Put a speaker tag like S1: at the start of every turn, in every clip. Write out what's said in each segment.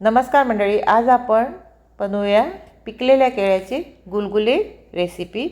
S1: नमस्कार मंडळी आज आपण बनवूया पिकलेल्या केळ्याची गुलगुले रेसिपी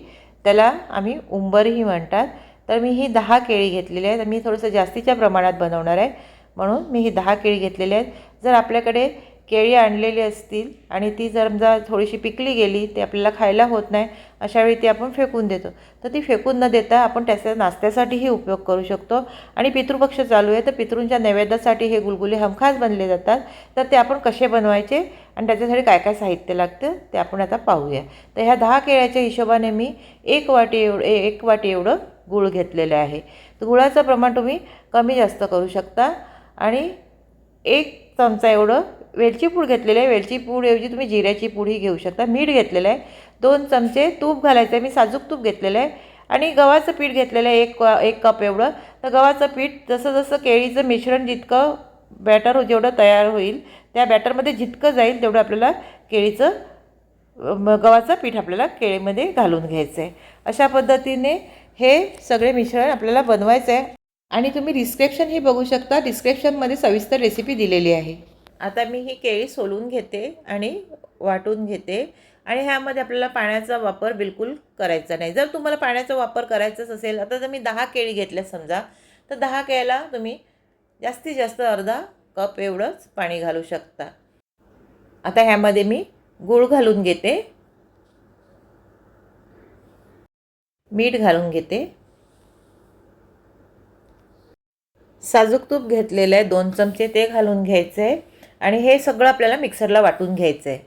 S1: त्याला आम्ही उंबरही म्हणतात. तर मी ही दहा केळी घेतलेली आहेत. मी थोडंसं जास्तीच्या प्रमाणात बनवणार आहे. म्हणून मी ही दहा केळी घेतलेली आहेत. जर आपल्याकडे केळी आणलेली असतील आणि ती जर समजा थोडीशी पिकली गेली ते आपल्याला खायला होत नाही अशावेळी ती आपण फेकून देतो. तर ती फेकून न देता आपण त्याचा नाश्त्यासाठीही उपयोग करू शकतो. आणि पितृपक्ष चालू आहे तर पितृंच्या नैवेद्यासाठी हे गुलगुले हमखास बनले जातात. तर ते आपण कसे बनवायचे आणि त्याच्यासाठी काय काय साहित्य लागतं ते आपण आता पाहूया. तर ह्या दहा केळ्याच्या हिशोबाने मी एक वाटी एवढं एक वाटी एवढं गूळ घेतलेलं आहे. तर गुळाचं प्रमाण तुम्ही कमी जास्त करू शकता. आणि एक चमचा एवढं वेलची पूड घेतलेली आहे. वेलची पूडऐवजी तुम्ही जिऱ्याची पूडही घेऊ शकता. मीठ घेतलेलं आहे. दोन चमचे तूप घालायचं आहे. मी साजूक तूप घेतलेलं आहे. आणि गव्हाचं पीठ घेतलेलं आहे. एक एक कप एवढं. तर गव्हाचं पीठ जसं जसं केळीचं मिश्रण जितकं बॅटर हो, जेवढं तयार होईल त्या बॅटरमध्ये जितकं जाईल तेवढं आपल्याला केळीचं गव्हाचं पीठ आपल्याला केळीमध्ये घालून घ्यायचं आहे. अशा पद्धतीने हे सगळे मिश्रण आपल्याला बनवायचं आहे. आणि तुम्ही डिस्क्रिप्शन ही बघू शकता. डिस्क्रिप्शनमध्ये सविस्तर रेसिपी दिलेली आहे. आता मी ही केळी सोलून घेते आणि वाटून घेते. आणि ह्यामध्ये आपल्याला पाण्याचा वापर बिलकुल करायचा नाही. जर तुम्हाला पाण्याचा वापर करायचाच असेल आता जर मी दहा केळी घेतल्या समजा तर दहा केळीला तुम्ही जास्तीत जास्त अर्धा कप एवढंच पाणी घालू शकता. आता ह्यामध्ये मी गूळ घालून घेते. मीठ घालून घेते. साजूक तूप घेतलेलं आहे दोन चमचे ते घालून घ्यायचं. आहे आणि हे सगळं आपल्याला मिक्सरला वाटून घ्यायचं आहे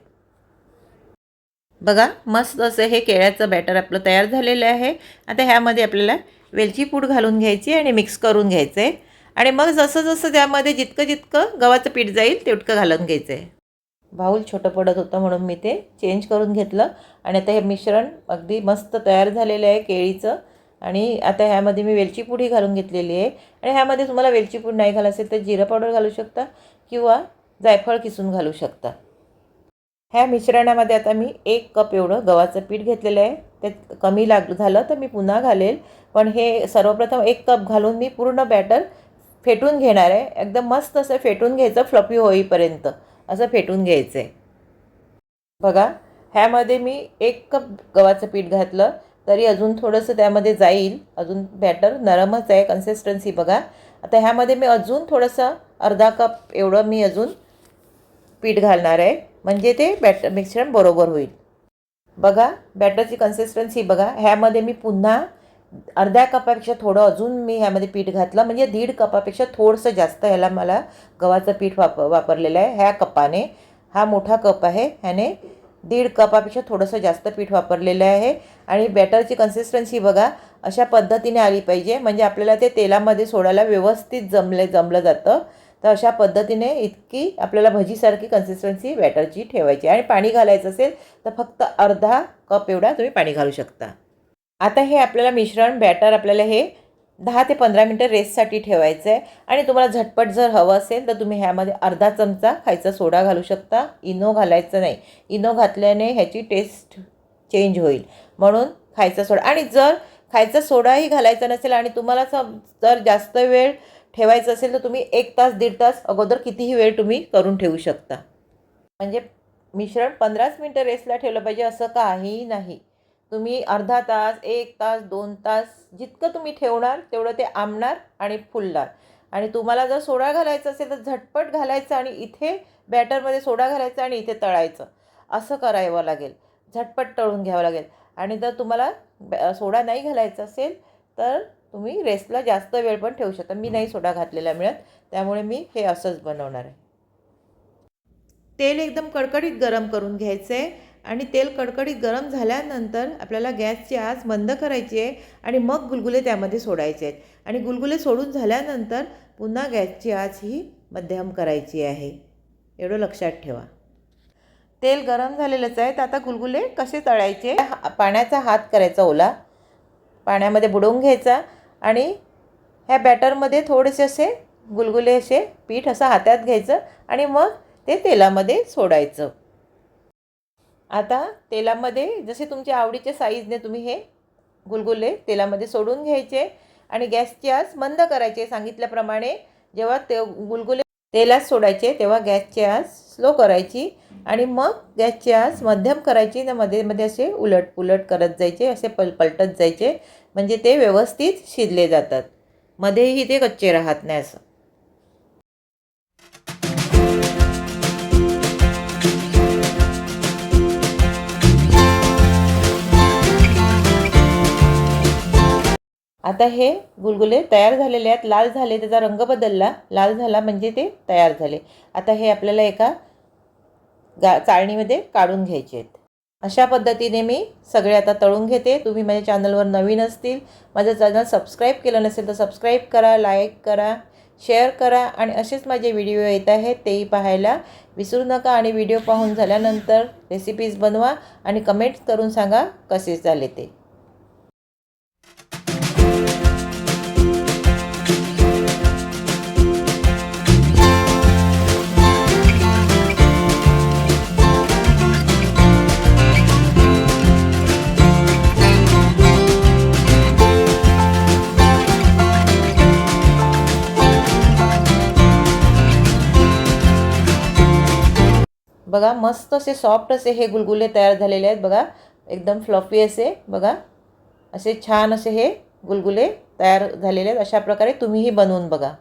S1: बघा मस्त असं हे केळ्याचं बॅटर आपलं तयार झालेलं आहे. आता ह्यामध्ये आपल्याला वेलची पूड घालून घ्यायची आणि मिक्स करून घ्यायचं आहे आणि मग जसं जसं त्यामध्ये जितकं जितकं गव्हाचं पीठ जाईल तितकं घालून घ्यायचं आहे बाऊल छोटं पडत होतं म्हणून मी ते चेंज करून घेतलं. आणि आता हे मिश्रण अगदी मस्त तयार झालेलं आहे केळीचं. आणि आता ह्यामध्ये मी वेलची पूडही घालून घेतलेली आहे. आणि ह्यामध्ये तुम्हाला वेलची पूड नाही घालायचं असेल तर जिरं पावडर घालू शकता किंवा जायफळ किसून घालू शकता. ह्या मिश्रणामध्ये आता मी एक कप एवढं गव्हाचं पीठ घेतलेलं आहे. ते कमी लाग झालं तर मी पुन्हा घालेल. पण हे सर्वप्रथम एक कप घालून मी पूर्ण बॅटर फेटून घेणार आहे. एकदम मस्त असं फेटून घ्यायचं फ्लफी होईपर्यंत असं फेटून घ्यायचं आहे बघा ह्यामध्ये मी एक कप गव्हाचं पीठ घातलं तरी अजून थोडंसं त्यामध्ये जाईल. अजून बॅटर नरमच आहे कन्सिस्टन्सी बघा. आता ह्यामध्ये मी अजून थोडंसं अर्धा कप एवढं मी अजून पीठ घालणार आहे. म्हणजे ते बॅटर मिश्रण बरोबर होईल. बघा बॅटरची कन्सिस्टन्सी बघा. ह्यामध्ये मी पुन्हा अर्ध्या कपापेक्षा थोडं अजून मी ह्यामध्ये पीठ घातलं. म्हणजे दीड कपापेक्षा थोडंसं जास्त ह्याला मला गव्हाचं पीठ वाप वापरलेलं आहे. ह्या कपाने. हा मोठा कप आहे. ह्याने दीड कपापेक्षा थोडंसं जास्त पीठ वापरलेलं आहे. आणि बॅटरची कन्सिस्टन्सी बघा. अशा पद्धतीने आली पाहिजे. म्हणजे आपल्याला ते तेलामध्ये सोडायला व्यवस्थित जमले जमलं जातं. तर अशा पद्धतीने इतकी आपल्याला भजीसारखी कन्सिस्टन्सी बॅटरची ठेवायची आणि पाणी घालायचं असेल तर फक्त अर्धा कप एवढा तुम्ही पाणी घालू शकता. आता हे आपल्याला मिश्रण बॅटर आपल्याला हे दहा ते पंधरा मिनटं रेस्टसाठी ठेवायचं आहे आणि तुम्हाला झटपट जर हवं असेल तर तुम्ही ह्यामध्ये अर्धा चमचा खायचा सोडा घालू शकता. इनो घालायचं नाही. इनो घातल्याने ह्याची टेस्ट चेंज होईल. म्हणून खायचा सोडा. आणि जर खायचा सोडाही घालायचा नसेल आणि तुम्हाला सम जर जास्त वेळ ठेवायचं असेल तर तुम्ही एक तास दीड तास अगोदर कितीही वेळ तुम्ही करून ठेवू शकता. म्हणजे मिश्रण पंधराच मिनटं रेस्टला ठेवलं पाहिजे असं काही नाही. तुम्ही अर्धा तास एक तास दोन तास जितकं तुम्ही ठेवणार तेवढं ते आंबणार आणि फुलणार. आणि तुम्हाला जर सोडा घालायचा असेल तर झटपट घालायचं आणि इथे बॅटरमध्ये सोडा घालायचा आणि इथे तळायचं. असं करावं लागेल. झटपट तळून घ्यावं लागेल. आणि जर तुम्हाला बॅ- सोडा नाही घालायचा असेल तर तुम्ही रेस्टला जास्त वेळ पण ठेवू शकता. मी नाही सोडा घातलेला मिळत. त्यामुळे मी हे असंच बनवणार आहे. तेल एकदम कडकडीत गरम करून घ्यायचं आहे आणि तेल कडकडीत गरम झाल्यानंतर आपल्याला गॅसची आच बंद करायची आहे आणि मग गुलगुले त्यामध्ये सोडायचे आहेत. आणि गुलगुले सोडून झाल्यानंतर पुन्हा गॅसची आच ही मध्यम करायची आहे. एवढं लक्षात ठेवा. तेल गरम झालेलंच आहे. तर आता गुलगुले कसे तळायचे? हा- पाण्याचा हात करायचा ओला. पाण्यामध्ये बुडवून घ्यायचा. आणि ह्या बॅटरमध्ये थोडेसे असे गुलगुले असे पीठ असं हातात घ्यायचं आणि मग ते तेलामध्ये सोडायचं. आता तेलामध्ये जसे तुमच्या आवडीच्या साईजने तुम्ही हे गुलगुले तेलामध्ये सोडून घ्यायचे आणि गॅसची आस मंद करायचे सांगितल्याप्रमाणे जेव्हा ते गुलगुले तेलात सोडायचे तेव्हा गॅसची आस स्लो करायची आणि मग गॅसची आस मध्यम करायची. तर मध्ये मध्ये असे उलट पुलट करत जायचे असे पल पलटत जायचे. म्हणजे ते व्यवस्थित शिजले जातात. मध्येही ते कच्चे राहत नाही असं. आता हे गुलगुले तयार झालेले आहेत. लाल झाले त्याचा रंग बदलला. लाल झाला म्हणजे ते तयार झाले. आता हे आपल्याला एका गा चाळणीमध्ये काढून घ्यायचे आहेत. अशा पद्धतीने मी सगळे आता तळून घेते. तुम्ही माझ्या चॅनलवर नवीन असतील माझं चॅनल सबस्क्राईब केलं नसेल तर सबस्क्राईब करा लाईक करा शेअर करा आणि असेच माझे व्हिडिओ येत आहेत तेही पाहायला. विसरू नका आणि व्हिडिओ पाहून झाल्यानंतर रेसिपीज बनवा आणि कमेंट्स करून सांगा कसे झाले ते. बघा मस्त असे सॉफ्ट असे हे गुलगुले तयार झालेले आहेत बघा. एकदम फ्लफी असे बघा. असे छान असे हे गुलगुले तयार झालेले आहेत. अशा प्रकारे तुम्हीही बनवून बघा.